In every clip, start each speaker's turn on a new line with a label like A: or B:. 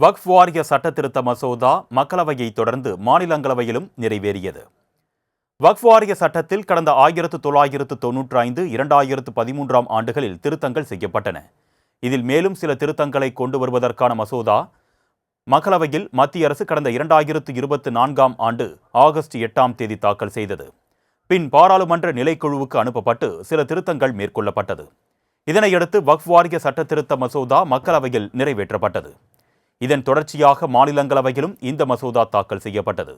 A: வக்ஃப் வாரிய சட்டத்திருத்த மசோதா மக்களவையை தொடர்ந்து மாநிலங்களவையிலும் நிறைவேறியது. வக்ஃப் வாரிய சட்டத்தில் கடந்த ஆயிரத்து தொள்ளாயிரத்து தொன்னூற்றி ஐந்து இரண்டாயிரத்து பதிமூன்றாம் ஆண்டுகளில் திருத்தங்கள் செய்யப்பட்டன. இதில் மேலும் சில திருத்தங்களை கொண்டு வருவதற்கான மசோதா மக்களவையில் மத்திய அரசு கடந்த இரண்டாயிரத்து இருபத்தி நான்காம் ஆண்டு ஆகஸ்ட் எட்டாம் தேதி தாக்கல் செய்தது. பின் பாராளுமன்ற நிலைக்குழுவுக்கு அனுப்பப்பட்டு சில திருத்தங்கள் மேற்கொள்ளப்பட்டது. இதனையடுத்து வக்ஃப் வாரிய சட்டத்திருத்த மசோதா மக்களவையில் நிறைவேற்றப்பட்டது. இதன் தொடர்ச்சியாக மாநிலங்களவையிலும் இந்த மசோதா தாக்கல் செய்யப்பட்டது.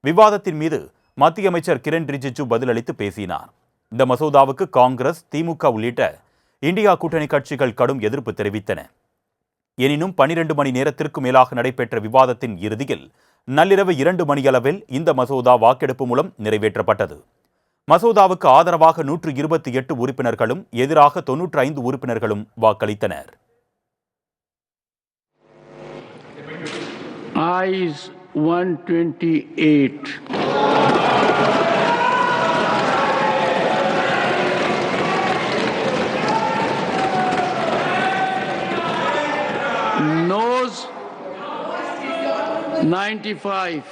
A: விவாதத்தின் மீது மத்திய அமைச்சர் கிரண் ரிஜிஜு பதிலளித்து பேசினார். இந்த மசோதாவுக்கு காங்கிரஸ் திமுக உள்ளிட்ட இந்தியா கூட்டணி கட்சிகள் கடும் எதிர்ப்பு தெரிவித்தன. எனினும் பனிரெண்டு மணி நேரத்திற்கு மேலாக நடைபெற்ற விவாதத்தின் இறுதியில் நள்ளிரவு இரண்டு மணியளவில் இந்த மசோதா வாக்கெடுப்பு மூலம் நிறைவேற்றப்பட்டது. மசோதாவுக்கு ஆதரவாக நூற்று இருபத்தி எட்டு உறுப்பினர்களும் எதிராக தொன்னூற்று ஐந்து உறுப்பினர்களும் வாக்களித்தனர்.
B: Eyes 128. Nose 95.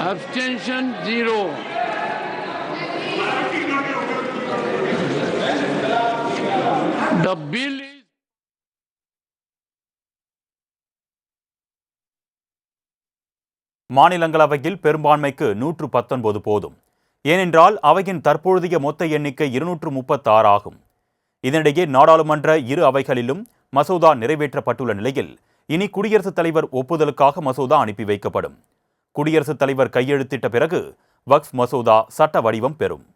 B: Abstention 0. The bill is
A: மாநிலங்களவையில் பெரும்பான்மைக்கு நூற்று பத்தொன்பது போதும். ஏனென்றால் அவையின் தற்பொழுதைய மொத்த எண்ணிக்கை இருநூற்று முப்பத்தாறு ஆகும். இதனிடையே நாடாளுமன்ற இரு அவைகளிலும் மசோதா நிறைவேற்றப்பட்டுள்ள நிலையில் இனி குடியரசுத் தலைவர் ஒப்புதலுக்காக மசோதா அனுப்பி வைக்கப்படும். குடியரசுத் தலைவர் கையெழுத்திட்ட பிறகு வக்ஃப் மசோதா சட்ட வடிவம் பெறும்.